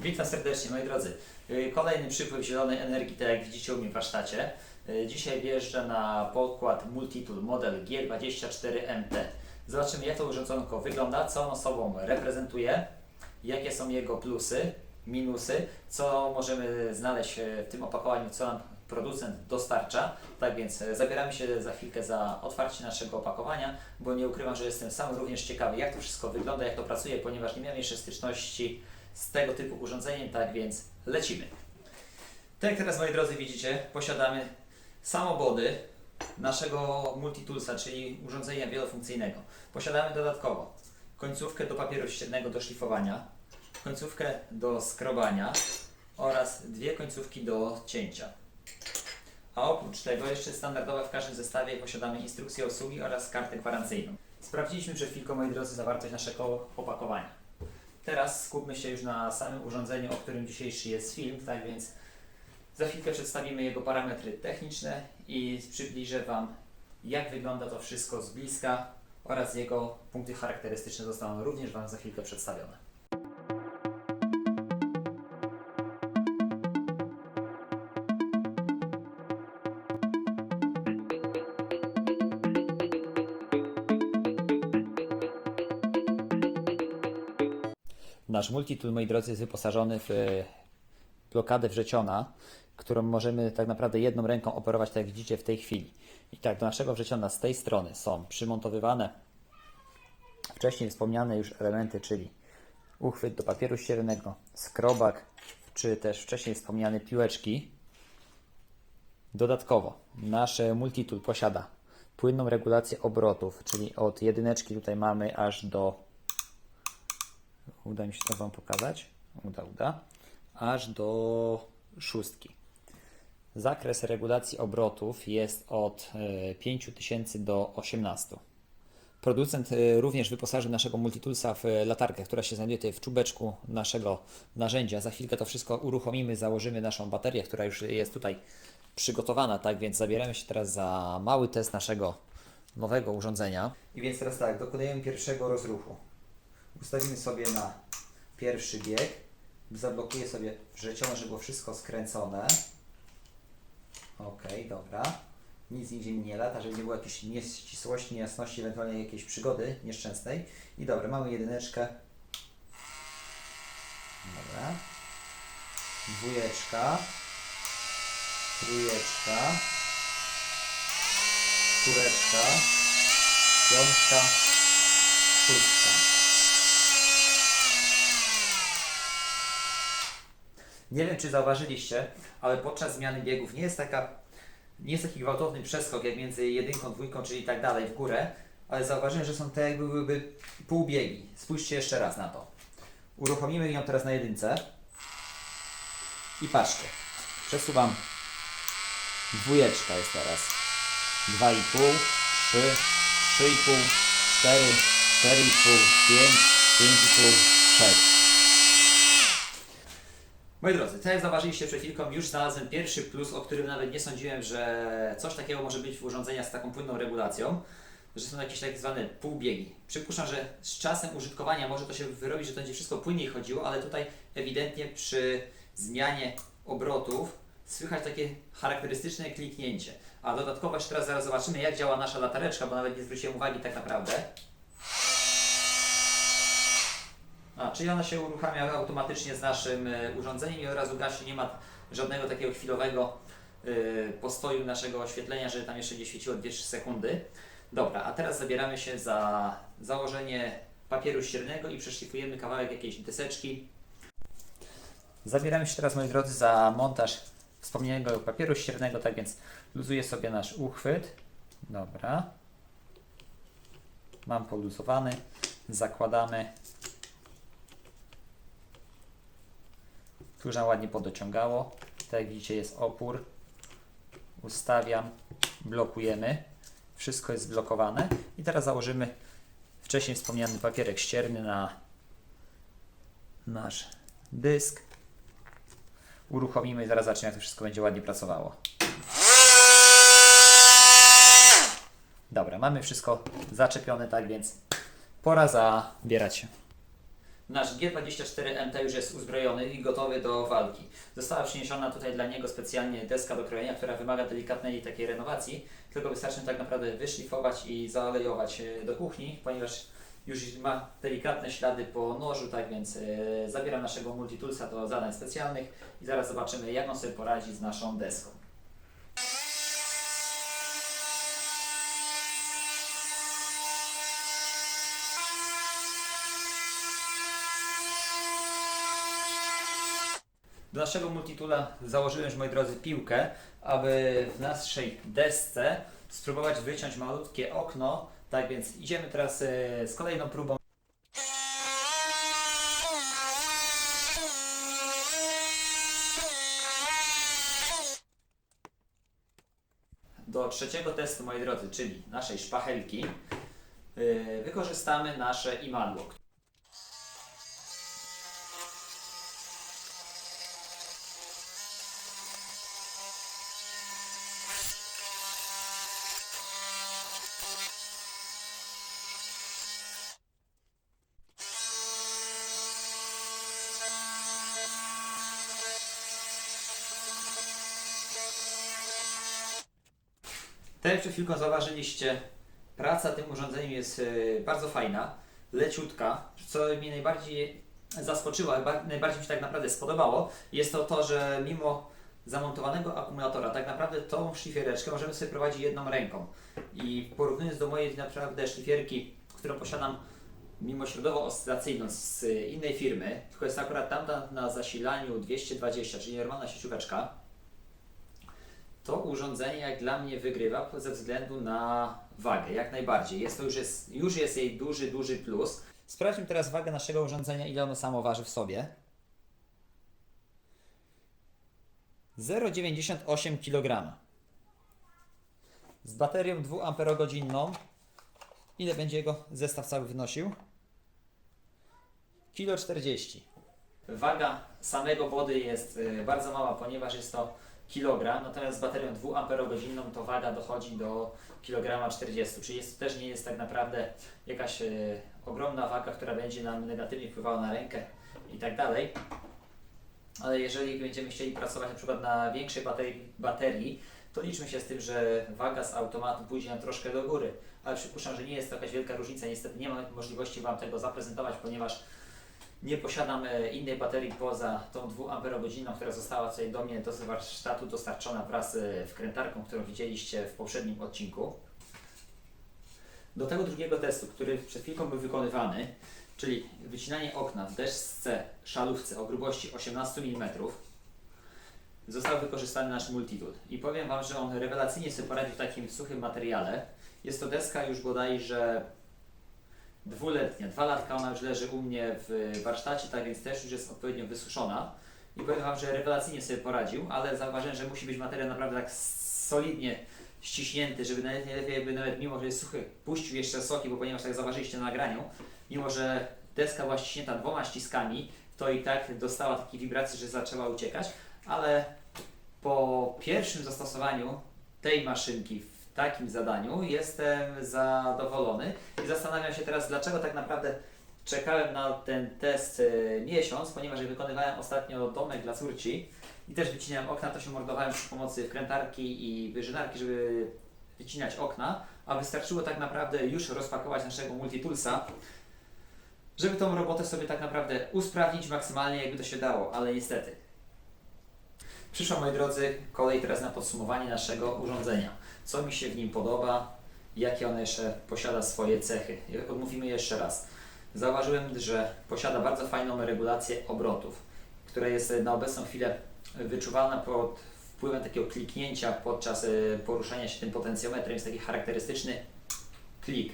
Witam serdecznie moi drodzy. Yy, Kolejny przypływ zielonej energii, tak jak widzicie u mnie w warsztacie. Yy, Dzisiaj wjeżdża na podkład Multitool model G24MT. Zobaczymy jak to urządzonko wygląda, co ono sobą reprezentuje, jakie są jego plusy, minusy, co możemy znaleźć e, w tym opakowaniu, co nam producent dostarcza. Tak więc zabieramy się za chwilkę za otwarcie naszego opakowania, bo nie ukrywam, że jestem sam również ciekawy, jak to wszystko wygląda, jak to pracuje, ponieważ nie miałem jeszcze styczności z tego typu urządzeniem, tak więc lecimy. Tak jak teraz moi drodzy widzicie, posiadamy samobody naszego multitoolsa, czyli urządzenia wielofunkcyjnego. Posiadamy dodatkowo końcówkę do papieru ściernego do szlifowania, końcówkę do skrobania oraz dwie końcówki do cięcia. A oprócz tego jeszcze standardowo w każdym zestawie posiadamy instrukcję obsługi oraz kartę gwarancyjną. Sprawdziliśmy przed chwilką, moi drodzy, zawartość naszego opakowania. Teraz skupmy się już na samym urządzeniu, o którym dzisiejszy jest film, tak więc za chwilkę przedstawimy jego parametry techniczne i przybliżę Wam, jak wygląda to wszystko z bliska oraz jego punkty charakterystyczne zostaną również Wam za chwilkę przedstawione. Nasz multitool, moi drodzy, jest wyposażony w e, blokadę wrzeciona, którą możemy tak naprawdę jedną ręką operować, tak jak widzicie w tej chwili. I tak, do naszego wrzeciona z tej strony są przymontowywane wcześniej wspomniane już elementy, czyli uchwyt do papieru ściernego, skrobak, czy też wcześniej wspomniane piłeczki. Dodatkowo nasz multitool posiada płynną regulację obrotów, czyli od jedyneczki tutaj mamy aż do Uda mi się to Wam pokazać. Uda, uda. Aż do szóstki. Zakres regulacji obrotów jest od e, 5000 do 18. Producent e, również wyposażył naszego multitoolsa w e, latarkę, która się znajduje tutaj w czubeczku naszego narzędzia. Za chwilkę to wszystko uruchomimy, założymy naszą baterię, która już jest tutaj przygotowana, tak więc zabieramy się teraz za mały test naszego nowego urządzenia. I więc teraz tak, dokonujemy pierwszego rozruchu. Ustawimy sobie na pierwszy bieg. Zablokuję sobie wrzecione, żeby było wszystko skręcone. Ok, dobra. Nic nigdzie mi nie lata, żeby nie było jakiejś nieścisłości, niejasności, ewentualnie jakiejś przygody nieszczęsnej. I dobra, mamy jedyneczkę. Dobra. Dwójeczka. Trójeczka. Czwóreczka. Piątka. Szóstka. Nie wiem, czy zauważyliście, ale podczas zmiany biegów nie jest taka, nie jest taki gwałtowny przeskok jak między jedynką, dwójką, czyli tak dalej w górę, ale zauważyłem, że są te jakby byłyby półbiegi. Spójrzcie jeszcze raz na to. Uruchomimy ją teraz na jedynce i patrzcie, przesuwam. Dwójeczka jest teraz. 2,5, 3, 3,5, 4, 4,5, 5, 5,5, 6. Moi drodzy, tak jak zauważyliście przed chwilką, już znalazłem pierwszy plus, o którym nawet nie sądziłem, że coś takiego może być w urządzeniach z taką płynną regulacją, że są jakieś tak zwane półbiegi. Przypuszczam, że z czasem użytkowania może to się wyrobić, że to będzie wszystko płynniej chodziło, ale tutaj ewidentnie przy zmianie obrotów słychać takie charakterystyczne kliknięcie. A dodatkowo jeszcze teraz zaraz zobaczymy, jak działa nasza latareczka, bo nawet nie zwróciłem uwagi tak naprawdę. A, czyli ona się uruchamia automatycznie z naszym e, urządzeniem i od razu gasi, nie ma żadnego takiego chwilowego e, postoju naszego oświetlenia, że tam jeszcze nie świeciło 2-3 sekundy. Dobra, a teraz zabieramy się za założenie papieru ściernego i przeszlifujemy kawałek jakiejś deseczki. Zabieramy się teraz, moi drodzy, za montaż wspomnianego papieru ściernego, tak więc luzuję sobie nasz uchwyt. Dobra. Mam poluzowany. Zakładamy. Nam ładnie podociągało. Tak jak widzicie jest opór. Ustawiam, blokujemy. Wszystko jest zblokowane. I teraz założymy wcześniej wspomniany papierek ścierny na nasz dysk. Uruchomimy i zaraz zobaczymy jak to wszystko będzie ładnie pracowało. Dobra, mamy wszystko zaczepione, tak więc pora zabierać się. Nasz G24MT już jest uzbrojony i gotowy do walki. Została przyniesiona tutaj dla niego specjalnie deska do krojenia, która wymaga delikatnej takiej renowacji, tylko wystarczy tak naprawdę wyszlifować i zaalejować e, do kuchni, ponieważ już ma delikatne ślady po nożu, tak więc e, zabieram naszego Multitoolsa do zadań specjalnych i zaraz zobaczymy jak on sobie poradzi z naszą deską. Do naszego multitula założyłem już, moi drodzy, piłkę, aby w naszej desce spróbować wyciąć malutkie okno. Tak więc idziemy teraz e, z kolejną próbą. Do trzeciego testu, moi drodzy, czyli naszej szpachelki, e, wykorzystamy nasze imadło, Tak jak przed chwilką zauważyliście, praca tym urządzeniem jest e, bardzo fajna, leciutka, co mnie najbardziej zaskoczyło, najbardziej mi się tak naprawdę spodobało, jest to to, że mimo zamontowanego akumulatora, tak naprawdę tą szlifiereczkę możemy sobie prowadzić jedną ręką. I porównując do mojej naprawdę szlifierki, którą posiadam mimośrodowo oscylacyjną z innej firmy, tylko jest akurat tamta na zasilaniu 220, czyli normalna siecióweczka, to urządzenie jak dla mnie wygrywa ze względu na wagę, jak najbardziej. Jest to już jest, już jest jej duży, duży plus. Sprawdźmy teraz wagę naszego urządzenia, ile ono samo waży w sobie. 0,98 kg. Z baterią 2 Ah. Ile będzie jego zestaw cały wynosił? Kilo 40. Waga samego wody jest y, bardzo mała, ponieważ jest to kilogram, natomiast z baterią 2 Ah to waga dochodzi do kilograma 40, czyli jest, też nie jest tak naprawdę jakaś e, ogromna waga, która będzie nam negatywnie wpływała na rękę i tak dalej. Ale jeżeli będziemy chcieli pracować na przykład na większej baterii, baterii, to liczmy się z tym, że waga z automatu pójdzie nam troszkę do góry. Ale przypuszczam, że nie jest to jakaś wielka różnica. Niestety nie mam możliwości Wam tego zaprezentować, ponieważ nie posiadam innej baterii poza tą 2 Ah, która została tutaj do mnie do warsztatu dostarczona wraz z wkrętarką, którą widzieliście w poprzednim odcinku. Do tego drugiego testu, który przed chwilką był wykonywany, czyli wycinanie okna w desce szalówce o grubości 18 mm, został wykorzystany nasz multitool. I powiem Wam, że on rewelacyjnie sobie poradził w takim suchym materiale. Jest to deska już bodajże dwuletnia, dwa latka ona już leży u mnie w warsztacie, tak więc też już jest odpowiednio wysuszona. I powiem Wam, że rewelacyjnie sobie poradził, ale zauważyłem, że musi być materiał naprawdę tak solidnie ściśnięty, żeby nawet nie lepiej, jakby nawet mimo, że jest suchy, puścił jeszcze soki, bo ponieważ tak zauważyliście na nagraniu, mimo że deska była ściśnięta dwoma ściskami, to i tak dostała takiej wibracji, że zaczęła uciekać, ale po pierwszym zastosowaniu tej maszynki takim zadaniu jestem zadowolony i zastanawiam się teraz, dlaczego tak naprawdę czekałem na ten test e, miesiąc, ponieważ wykonywałem ostatnio domek dla córci i też wycinałem okna, to się mordowałem przy pomocy wkrętarki i wyżynarki, żeby wycinać okna, a wystarczyło tak naprawdę już rozpakować naszego multitoolsa, żeby tą robotę sobie tak naprawdę usprawnić maksymalnie, jakby to się dało, ale niestety. Przyszła, moi drodzy, kolej teraz na podsumowanie naszego urządzenia. Co mi się w nim podoba, jakie ono jeszcze posiada swoje cechy. Odmówimy jeszcze raz. Zauważyłem, że posiada bardzo fajną regulację obrotów, która jest na obecną chwilę wyczuwalna pod wpływem takiego kliknięcia podczas e, poruszania się tym potencjometrem. Jest taki charakterystyczny klik.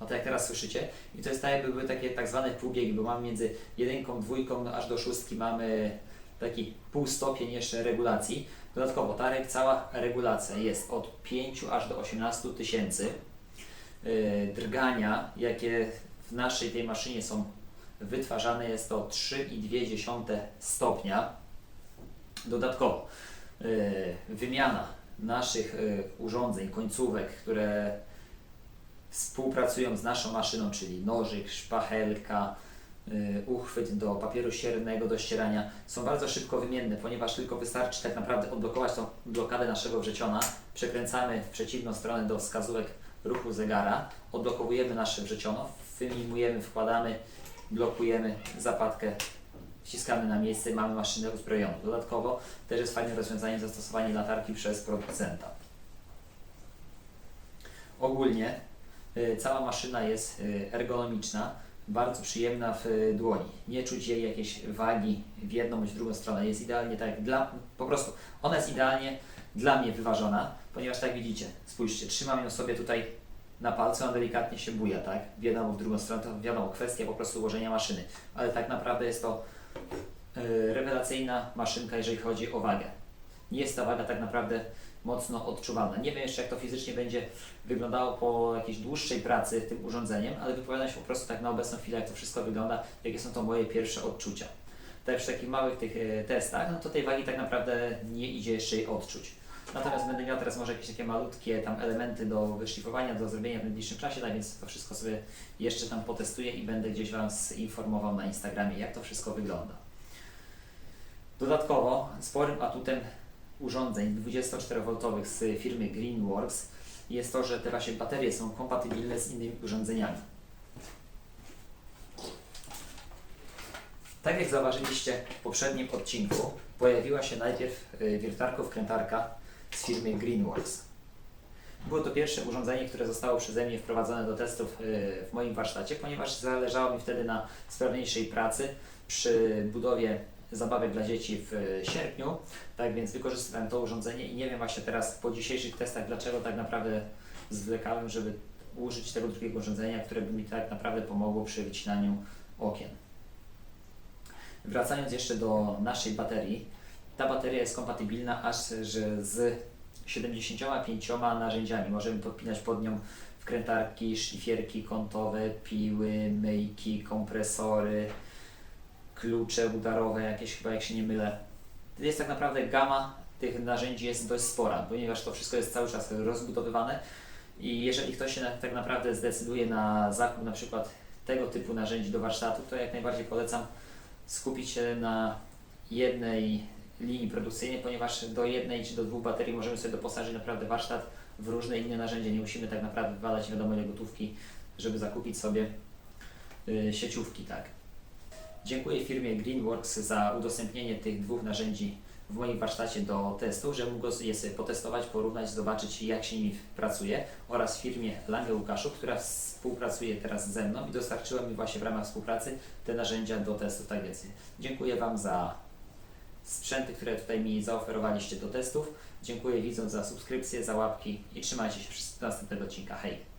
No to jak teraz słyszycie. I to jest tak jakby były takie tak zwane półbiegi, bo mamy między jedynką, dwójką aż do szóstki mamy taki pół stopień jeszcze regulacji. Dodatkowo ta cała regulacja jest od 5 aż do 18 tysięcy. Yy, Drgania, jakie w naszej tej maszynie są wytwarzane, jest to 3,2 stopnia. Dodatkowo yy, wymiana naszych yy, urządzeń, końcówek, które współpracują z naszą maszyną, czyli nożyk, szpachelka, y, uchwyt do papieru ściernego do ścierania są bardzo szybko wymienne, ponieważ tylko wystarczy tak naprawdę odblokować tą blokadę naszego wrzeciona, przekręcamy w przeciwną stronę do wskazówek ruchu zegara, odblokowujemy nasze wrzeciono, wyjmujemy, wkładamy, blokujemy zapadkę, wciskamy na miejsce mamy maszynę uzbrojoną. Dodatkowo też jest fajnym rozwiązaniem zastosowanie latarki przez producenta. Ogólnie y, cała maszyna jest y, ergonomiczna, bardzo przyjemna w y, dłoni. Nie czuć jej jakiejś wagi w jedną bądź w drugą stronę. Jest idealnie tak, dla, po prostu ona jest idealnie dla mnie wyważona, ponieważ tak widzicie, spójrzcie, trzymam ją sobie tutaj na palcu, on delikatnie się buja, tak? W jedną w drugą stronę, to wiadomo, kwestia po prostu ułożenia maszyny, ale tak naprawdę jest to y, rewelacyjna maszynka, jeżeli chodzi o wagę. Jest ta waga tak naprawdę mocno odczuwalna. Nie wiem jeszcze, jak to fizycznie będzie wyglądało po jakiejś dłuższej pracy tym urządzeniem, ale wypowiadam się po prostu tak na obecną chwilę, jak to wszystko wygląda, jakie są to moje pierwsze odczucia. Tak przy takich małych tych e, testach, no to tej wagi tak naprawdę nie idzie jeszcze jej odczuć. Natomiast będę miał teraz może jakieś takie malutkie tam elementy do wyszlifowania, do zrobienia w najbliższym czasie, tak więc to wszystko sobie jeszcze tam potestuję i będę gdzieś Was informował na Instagramie, jak to wszystko wygląda. Dodatkowo sporym atutem urządzeń 24V z firmy Greenworks jest to, że te właśnie baterie są kompatybilne z innymi urządzeniami. Tak jak zauważyliście w poprzednim odcinku, pojawiła się najpierw y, wiertarko-wkrętarka z firmy Greenworks. Było to pierwsze urządzenie, które zostało przeze mnie wprowadzone do testów y, w moim warsztacie, ponieważ zależało mi wtedy na sprawniejszej pracy przy budowie zabawek dla dzieci w y, sierpniu. Tak więc wykorzystałem to urządzenie i nie wiem właśnie teraz po dzisiejszych testach, dlaczego tak naprawdę zwlekałem, żeby użyć tego drugiego urządzenia, które by mi tak naprawdę pomogło przy wycinaniu okien. Wracając jeszcze do naszej baterii, ta bateria jest kompatybilna aż że z 75 narzędziami. Możemy podpinać pod nią wkrętarki, szlifierki kątowe, piły, myjki, kompresory, klucze udarowe, jakieś chyba jak się nie mylę. Jest tak naprawdę gama tych narzędzi jest dość spora, ponieważ to wszystko jest cały czas rozbudowywane i jeżeli ktoś się tak naprawdę zdecyduje na zakup na przykład tego typu narzędzi do warsztatu, to jak najbardziej polecam skupić się na jednej linii produkcyjnej, ponieważ do jednej czy do dwóch baterii możemy sobie doposażyć naprawdę warsztat w różne inne narzędzia. Nie musimy tak naprawdę wywalać wiadomo ile gotówki, żeby zakupić sobie y, sieciówki, tak. Dziękuję firmie Greenworks za udostępnienie tych dwóch narzędzi w moim warsztacie do testu, że mógł je sobie potestować, porównać, zobaczyć jak się nimi pracuje oraz firmie Lange Łukaszów, która współpracuje teraz ze mną i dostarczyła mi właśnie w ramach współpracy te narzędzia do testów. Tak więc dziękuję Wam za sprzęty, które tutaj mi zaoferowaliście do testów. Dziękuję widzom za subskrypcję, za łapki i trzymajcie się do następnego odcinka. Hej!